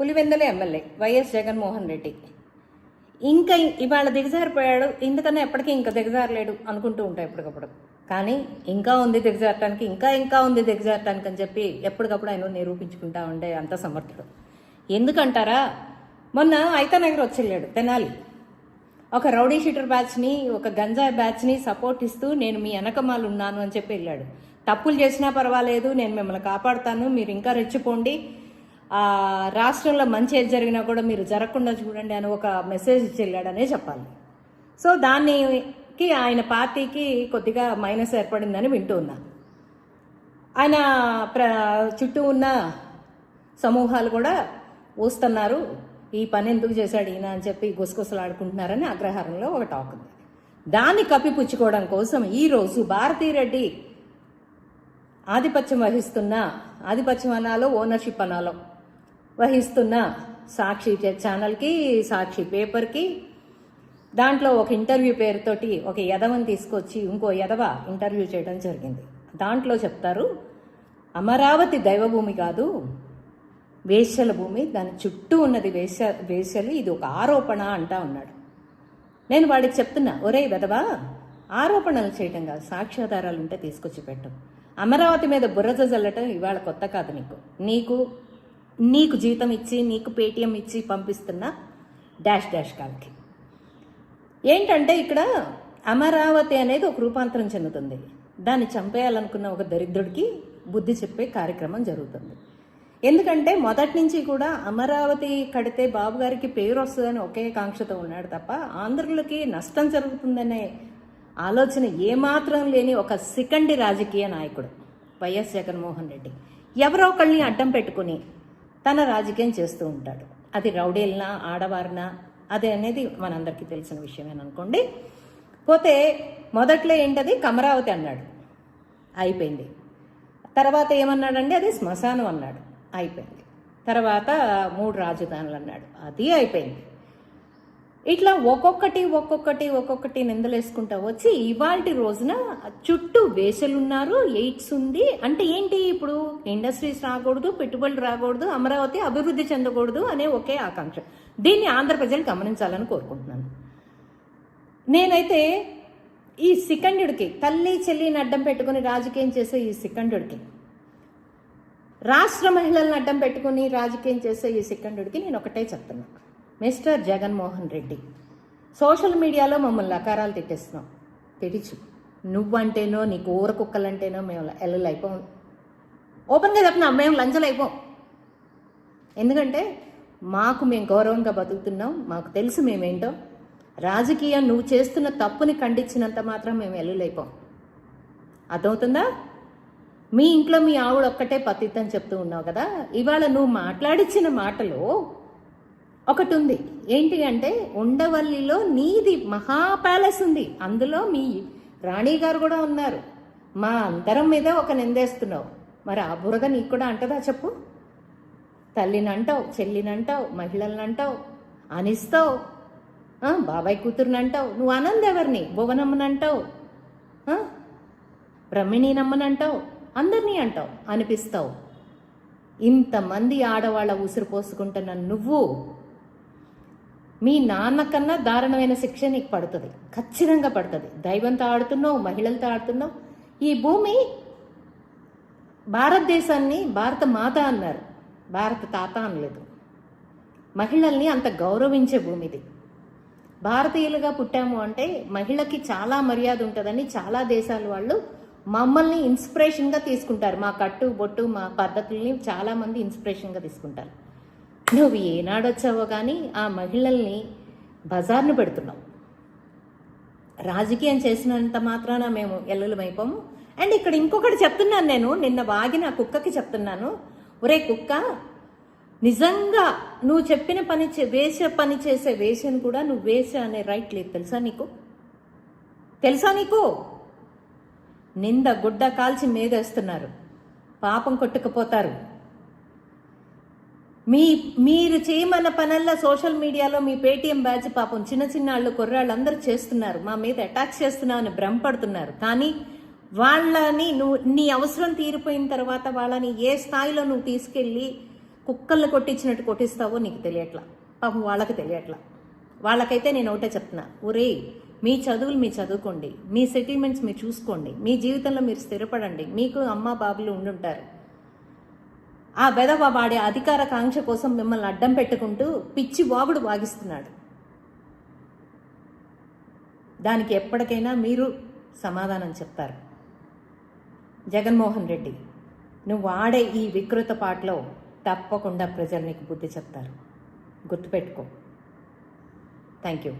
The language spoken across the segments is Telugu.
Pulivendula MLA YS Jaganmohan Reddy. ఇంకా ఇవాళ దిగజారిపోయాడు ఎందుకన్నా ఎప్పటికీ ఇంకా దిగజారలేడు అనుకుంటూ ఉంటాయి ఎప్పటికప్పుడు. కానీ ఇంకా ఉంది దిగజారటానికి ఇంకా ఇంకా ఉంది దిగజారటానికి అని చెప్పి ఎప్పటికప్పుడు ఆయన నిరూపించుకుంటా ఉండే అంత సమర్థుడు. ఎందుకంటారా? మొన్న ఐతానగర్ వచ్చి వెళ్ళాడు తెనాలి. ఒక రౌడీ షీటర్ బ్యాచ్ని ఒక గంజాయి బ్యాచ్ని సపోర్ట్ ఇస్తూ నేను మీ వెనకమాలు ఉన్నాను అని చెప్పి వెళ్ళాడు. తప్పులు చేసినా పర్వాలేదు నేను మిమ్మల్ని కాపాడుతాను మీరు ఇంకా రెచ్చిపోండి రాష్ట్రంలో మంచి ఏది జరిగినా కూడా మీరు జరగకుండా చూడండి అని ఒక మెసేజ్ ఇచ్చి వెళ్ళాడనే చెప్పాలి. సో దానికి ఆయన పార్టీకి కొద్దిగా మైనస్ ఏర్పడిందని వింటూ ఉన్నా. ఆయన ప్ర చుట్టూ ఉన్న సమూహాలు కూడా ఊస్తున్నారు. ఈ పని ఎందుకు చేశాడు ఈయన అని చెప్పి గుసగుసలాడుకుంటున్నారని అగ్రహారంలో ఒక టాక్ ఉంది. దాన్ని కప్పిపుచ్చుకోవడం కోసం ఈరోజు భారతీరెడ్డి ఆధిపత్యం వహిస్తున్న ఆధిపత్యం అనాలో ఓనర్షిప్ అనాలో వహిస్తున్న సాక్షి ఛానల్కి సాక్షి పేపర్కి. దాంట్లో ఒక ఇంటర్వ్యూ పేరుతోటి ఒక యదవని తీసుకొచ్చి ఇంకో యదవ ఇంటర్వ్యూ చేయడం జరిగింది. దాంట్లో చెప్తారు అమరావతి దైవభూమి కాదు వేశ్యల భూమి దాని చుట్టూ ఉన్నది వేశ్య వేశ్యలు ఇది ఒక ఆరోపణ అంటా ఉన్నాడు. నేను వాడికి చెప్తున్నా ఒరే వెదవా ఆరోపణలు చేయటం కాదు సాక్ష్యాధారాలు ఉంటే తీసుకొచ్చి పెట్టు. అమరావతి మీద బుర్రజ జల్లటం ఇవాళ కొత్త కాదు నీకు. నీకు నీకు జీతం ఇచ్చి నీకు పేటిఎం ఇచ్చి పంపిస్తున్న డాష్ డాష్ కాల్కి. ఏంటంటే ఇక్కడ అమరావతి అనేది ఒక రూపాంతరం చెందుతుంది. దాన్ని చంపేయాలనుకున్న ఒక దరిద్రుడికి బుద్ధి చెప్పే కార్యక్రమం జరుగుతుంది. ఎందుకంటే మొదటి నుంచి కూడా అమరావతి కడితే బాబు గారికి పేరు వస్తుందని ఒకే కాంక్షతో ఉన్నాడు తప్ప ఆంధ్రులకి నష్టం జరుగుతుందనే ఆలోచన ఏమాత్రం లేని ఒక సికండి రాజకీయ నాయకుడు వైఎస్ జగన్మోహన్ రెడ్డి. ఎవరో ఒకళ్ళని అడ్డం పెట్టుకుని తన రాజకీయం చేస్తూ ఉంటాడు. అది రౌడీలనా ఆడవారినా అది అనేది మనందరికీ తెలిసిన విషయమేననుకోండి పోతే మొదట్లో ఏంటది? కమరావతి అన్నాడు. అయిపోయింది. తర్వాత ఏమన్నాడండి? అది శ్మశానం అన్నాడు. అయిపోయింది. తర్వాత మూడు రాజధానులు అన్నాడు. అది అయిపోయింది. ఇట్లా ఒక్కొక్కటి ఒక్కొక్కటి ఒక్కొక్కటి నిందలేసుకుంటా వచ్చి ఇవాల్టి రోజున చుట్టూ వేసలున్నారు ఎయిడ్స్ ఉంది. అంటే ఏంటి ఇప్పుడు? ఇండస్ట్రీస్ రాకూడదు పెట్టుబడులు రాకూడదు అమరావతి అభివృద్ధి చెందకూడదు అనే ఒకే ఆకాంక్ష. దీన్ని ఆంధ్ర ప్రజలు గమనించాలని కోరుకుంటున్నాను. నేనైతే ఈ సికండుడికి తల్లి చెల్లిని అడ్డం పెట్టుకుని రాజకీయం చేసే ఈ సికండుడికి రాష్ట్ర మహిళలను అడ్డం పెట్టుకుని రాజకీయం చేసే ఈ సికండుడికి నేను ఒకటే చెప్తున్నాను మిస్టర్ జగన్మోహన్ రెడ్డి సోషల్ మీడియాలో మమ్మల్ని లకారాలు తిట్టేస్తున్నాం. తిడిచు. నువ్వంటేనో నీకు ఊర కుక్కలంటేనో మేము ఎల్లులు అయిపోం. ఓపెన్గా చెప్పినా? మేము లంచలు అయిపోం. ఎందుకంటే మాకు మేము గౌరవంగా బతుకుతున్నాం మాకు తెలుసు మేమేంటో. రాజకీయం నువ్వు చేస్తున్న తప్పుని ఖండించినంత మాత్రం మేము ఎల్లులైపోం అర్థమవుతుందా? మీ ఇంట్లో మీ ఆవిడ ఒక్కటే పతిత్ చెప్తూ ఉన్నావు కదా. ఇవాళ నువ్వు మాట్లాడించిన మాటలో ఒకటి ఉంది ఏంటి అంటే ఉండవల్లిలో నీది మహా ప్యాలెస్ ఉంది అందులో మీ రాణి గారు కూడా ఉన్నారు. మా అందరం మీద ఒక నిందేస్తున్నావు. మరి ఆ బురద నీకు కూడా అంటదా చెప్పు? తల్లినంటావు అంటావు మహిళలనంటావు అంటావు అనిస్తావు బాబాయ్ కూతురుని అంటావు నువ్వు అనందెవరిని ఎవరిని బ్రహ్మిణీనమ్మనంటావు. నమ్మనంటావు అందరినీ అంటావు అనిపిస్తావు. ఇంతమంది ఆడవాళ్ళ ఉసిరు పోసుకుంటున్న నువ్వు మీ నాన్న కన్నా దారుణమైన శిక్ష నీకు పడుతుంది. ఖచ్చితంగా పడుతుంది. దైవంతో ఆడుతున్నావు మహిళలతో ఆడుతున్నావు. ఈ భూమి భారతదేశాన్ని భారత మాత అన్నారు. భారత తాత అనలేదు. మహిళల్ని అంత గౌరవించే భూమి ఇది. భారతీయులుగా పుట్టాము అంటే మహిళకి చాలా మర్యాద ఉంటుందని చాలా దేశాల వాళ్ళు మమ్మల్ని ఇన్స్పిరేషన్గా తీసుకుంటారు. మా కట్టు బొట్టు మా పద్ధతుల్ని చాలామంది ఇన్స్పిరేషన్గా తీసుకుంటారు. నువ్వు ఏనాడొచ్చావో కానీ ఆ మహిళల్ని బజార్ను పెడుతున్నావు రాజకీయం చేసినంత మాత్రాన మేము ఎల్లులమైపోము అండ్ ఇక్కడ ఇంకొకటి చెప్తున్నాను నేను నిన్న వాగిన కుక్కకి చెప్తున్నాను. ఒరే కుక్క నిజంగా నువ్వు చెప్పిన పని చే వేష పని చేసే వేషను కూడా నువ్వు వేష అనే రైట్ లేదు. తెలుసా నీకు? తెలుసా నీకు? నింద గుడ్డ కాల్చి మీదేస్తున్నారు. పాపం కొట్టుకుపోతారు. మీ మీరు చేయమన్న పనల్లా సోషల్ మీడియాలో మీ పేటీఎం బ్యాచ్ పాపం చిన్న చిన్న వాళ్ళు కుర్రాళ్ళు అందరు చేస్తున్నారు. మా మీద అటాక్ చేస్తున్నామని భ్రమపడుతున్నారు. కానీ వాళ్ళని నువ్వు నీ అవసరం తీరిపోయిన తర్వాత వాళ్ళని ఏ స్థాయిలో నువ్వు తీసుకెళ్ళి కుక్కల్ని కొట్టించినట్టు కొట్టిస్తావో నీకు తెలియట్లా. పాపం వాళ్ళకి తెలియట్లా. వాళ్ళకైతే నేను ఒకటే చెప్తున్నా. ఒరే మీ చదువులు మీ చదువుకోండి. మీ సెటిల్మెంట్స్ మీరు చూసుకోండి. మీ జీవితంలో మీరు స్థిరపడండి. మీకు అమ్మ బాబులు ఉండుంటారు. ఆ వెధవ వాడే అధికార కాంక్ష కోసం మిమ్మల్ని అడ్డం పెట్టుకుంటూ పిచ్చి వాగుడు వాగిస్తున్నాడు. దానికి ఎప్పటికైనా మీరు సమాధానం చెప్తారు. జగన్మోహన్ రెడ్డి నువ్వు ఆడే ఈ వికృత పాటలో తప్పకుండా ప్రజలు నీకు బుద్ధి చెప్తారు. గుర్తుపెట్టుకో. థ్యాంక్ యూ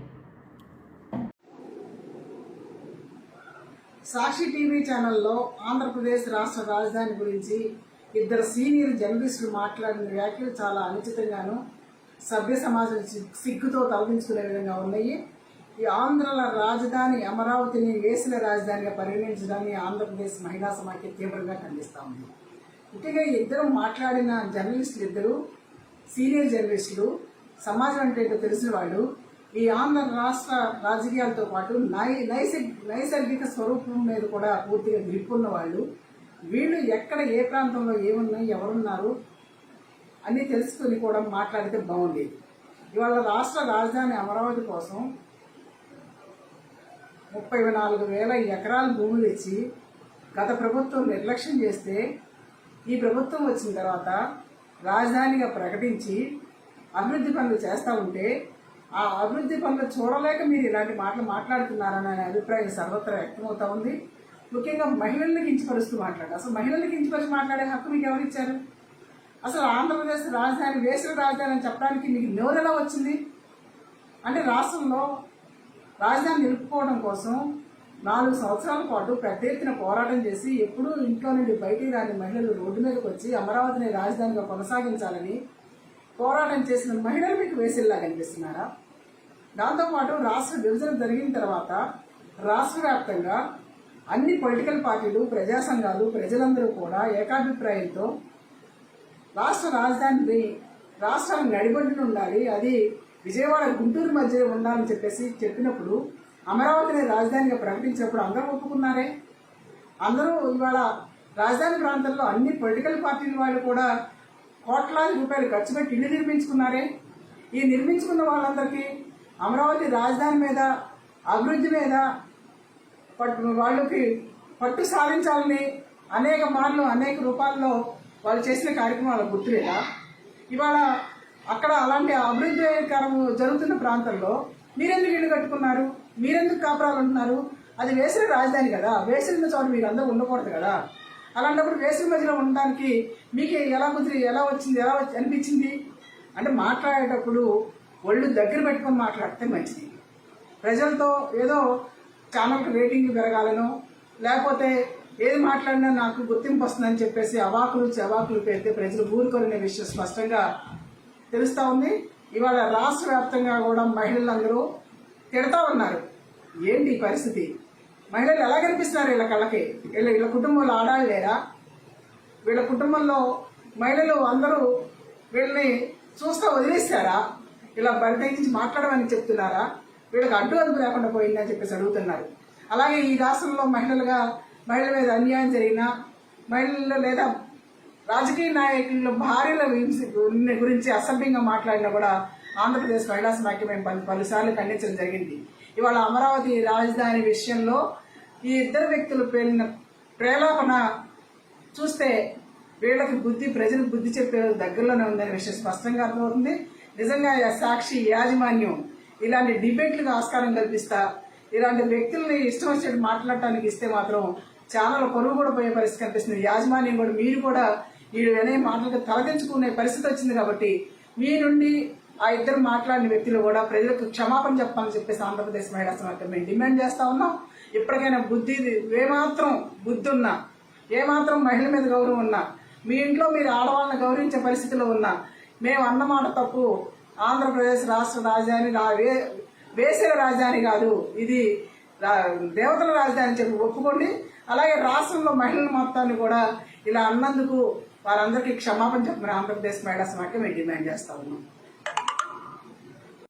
సాక్షి టీవీ ఛానల్లో ఆంధ్రప్రదేశ్ రాష్ట్ర రాజధాని గురించి ఇద్దరు సీనియర్ జర్నలిస్టులు మాట్లాడిన వ్యాఖ్యలు చాలా అనుచితంగాను సభ్య సమాజం సిగ్గుతో తలదించుకునే విధంగా ఉన్నాయి. ఈ ఆంధ్రల రాజధాని అమరావతిని వేసిన రాజధానిగా పరిగణించడాన్ని ఆంధ్రప్రదేశ్ మహిళా సమాఖ్య తీవ్రంగా ఖండిస్తా ఉంది. ముఖ్యంగా ఇద్దరు మాట్లాడిన జర్నలిస్టులు ఇద్దరు సీనియర్ జర్నలిస్టులు సమాజం అంటే తెలిసిన వాళ్ళు ఈ ఆంధ్ర రాష్ట్ర రాజకీయాలతో పాటు నై నైసర్గిక స్వరూపం మీద కూడా పూర్తిగా గ్రిప్ ఉన్న వాళ్ళు. వీళ్ళు ఎక్కడ ఏ ప్రాంతంలో ఏమున్నాయి ఎవరున్నారు అన్నీ తెలుసుకుని కూడా మాట్లాడితే బాగుండేది ఇవాళ రాష్ట్ర రాజధాని అమరావతి కోసం ముప్పై నాలుగు వేల ఎకరాల భూములు ఇచ్చి గత ప్రభుత్వం నిర్లక్ష్యం చేస్తే ఈ ప్రభుత్వం వచ్చిన తర్వాత రాజధానిగా ప్రకటించి అభివృద్ధి పనులు చేస్తూ ఉంటే ఆ అభివృద్ధి పనులు చూడలేక మీరు ఇలాంటి మాటలు మాట్లాడుతున్నారనే అభిప్రాయం సర్వత్రా వ్యక్తమవుతా ఉంది. ముఖ్యంగా మహిళల్ని కించపరుస్తూ మాట్లాడు. అసలు మహిళల్ని కించపరిచి మాట్లాడే హక్కు మీకు ఎవరిచ్చారు అసలు ఆంధ్రప్రదేశ్ రాజధాని వేసవి రాజధాని అని చెప్పడానికి మీకు నోరెలా వచ్చింది? అంటే రాష్ట్రంలో రాజధాని నిలుపుకోవడం కోసం నాలుగు సంవత్సరాల పాటు పెద్ద ఎత్తున పోరాటం చేసి ఎప్పుడూ ఇంట్లో నుండి బయటికి రాని మహిళలు రోడ్డు మీదకి వచ్చి అమరావతిని రాజధానిగా కొనసాగించాలని పోరాటం చేసిన మహిళలు మీకు వేసిల్లా కనిపిస్తున్నారా? దాంతోపాటు రాష్ట్ర విభజన జరిగిన తర్వాత రాష్ట్ర వ్యాప్తంగా అన్ని పొలిటికల్ పార్టీలు ప్రజా సంఘాలు ప్రజలందరూ కూడా ఏకాభిప్రాయంతో రాష్ట్ర రాజధాని రాష్ట్రాన్ని నడిబొడ్డున ఉండాలి అది విజయవాడ గుంటూరు మధ్య ఉండాలని చెప్పేసి చెప్పినప్పుడు అమరావతిని రాజధానిగా ప్రకటించినప్పుడు అందరూ ఒప్పుకున్నారే. అందరూ ఇవాళ రాజధాని ప్రాంతంలో అన్ని పొలిటికల్ పార్టీల వాళ్ళు కూడా కోట్లాది రూపాయలు ఖర్చు పెట్టి ఇల్లు నిర్మించుకున్నారే. ఈ నిర్మించుకున్న వాళ్ళందరికీ అమరావతి రాజధాని మీద అభివృద్ధి మీద వాళ్ళకి పట్టు సాధించాలని అనేక మార్లు అనేక రూపాల్లో వాళ్ళు చేసిన కార్యక్రమాలు గుర్తులేదా? ఇవాళ అక్కడ అలాంటి అభివృద్ధికరం జరుగుతున్న ప్రాంతంలో మీరెందుకు ఇల్లు కట్టుకున్నారు? మీరెందుకు కాపురాలు ఉంటున్నారు అది వేసిన రాజధాని కదా. వేసిన చోట మీరు అందరూ ఉండకూడదు కదా. అలాంటప్పుడు వేసిన మధ్యలో ఉండడానికి మీకు ఎలా కుదిరి ఎలా వచ్చింది ఎలా వచ్చి అనిపించింది? అంటే మాట్లాడేటప్పుడు ఒళ్ళు దగ్గర పెట్టుకొని మాట్లాడితే మంచిది. ప్రజలతో ఏదో ఛానల్కి రేటింగ్ పెరగాలను లేకపోతే ఏది మాట్లాడినా నాకు గుర్తింపు వస్తుందని చెప్పేసి అవాకులు చవాకులు పెడితే ప్రజలు ఊరుకోరనే విషయం స్పష్టంగా తెలుస్తూ ఉంది. ఇవాళ రాష్ట్ర వ్యాప్తంగా కూడా మహిళలందరూ తిడతా ఉన్నారు. ఏంటి పరిస్థితి? మహిళలు ఎలా కనిపిస్తున్నారు వీళ్ళ కళ్ళకి? వీళ్ళ వీళ్ళ కుటుంబంలో ఆడాలి లేరా? వీళ్ళ కుటుంబంలో మహిళలు అందరూ వీళ్ళని చూస్తూ వదిలేస్తారా ఇలా బరి తగ్గించి మాట్లాడమని చెప్తున్నారా? వీళ్ళకి అడ్డు అదుపు లేకుండా పోయిందని చెప్పేసి అడుగుతున్నారు. అలాగే ఈ రాష్ట్రంలో మహిళలుగా మహిళల మీద అన్యాయం జరిగినా మహిళలు లేదా రాజకీయ నాయకుల భార్యల గురించి అసభ్యంగా మాట్లాడినా కూడా ఆంధ్రప్రదేశ్ మహిళా సమాఖ్య మేము పలు పలుసార్లు ఖండించడం జరిగింది. ఇవాళ అమరావతి రాజధాని విషయంలో ఈ ఇద్దరు వ్యక్తులు పేలిన ప్రేలాపన చూస్తే వీళ్ళకి బుద్ధి ప్రజలకు బుద్ధి చెప్పే దగ్గరలోనే ఉందనే విషయం స్పష్టంగా అర్థమవుతుంది. నిజంగా సాక్షి యాజమాన్యం ఇలాంటి డిబేట్లకు ఆస్కారం కల్పిస్తా ఇలాంటి వ్యక్తుల్ని ఇష్టం వచ్చినట్టు మాట్లాడటానికి ఇస్తే మాత్రం ఛానల్ పొరుగు కూడా పోయే పరిస్థితి కనిపిస్తుంది. యాజమాన్యం కూడా మీరు కూడా వీడు అనే మాటలకు తలదించుకునే పరిస్థితి వచ్చింది కాబట్టి మీ నుండి ఆ ఇద్దరు మాట్లాడిన వ్యక్తులు కూడా ప్రజలకు క్షమాపణ చెప్పాలని చెప్పేసి ఆంధ్రప్రదేశ్ మహిళా సమాఖ్య మేము డిమాండ్ చేస్తా ఉన్నాం. ఇప్పటికైనా బుద్ధి ఏమాత్రం బుద్ధి ఉన్నా ఏమాత్రం మహిళ మీద గౌరవం ఉన్నా మీ ఇంట్లో మీరు ఆడవాళ్ళని గౌరవించే పరిస్థితిలో ఉన్నా మేము అన్నమాట తప్పు ఆంధ్రప్రదేశ్ రాష్ట్ర రాజధాని రా- వే- వేసిన రాజధాని కాదు. ఇది రా- దేవతల రాజధాని చెప్పి ఒప్పుకోండి. అలాగే రాష్ట్రంలో మహిళల మొత్తాన్ని కూడా ఇలా అన్నందుకు వారందరికీ క్షమాపణ చెప్పమని ఆంధ్రప్రదేశ్ మహిళా సమాఖ్య మేము డిమాండ్ చేస్తా ఉన్నాం.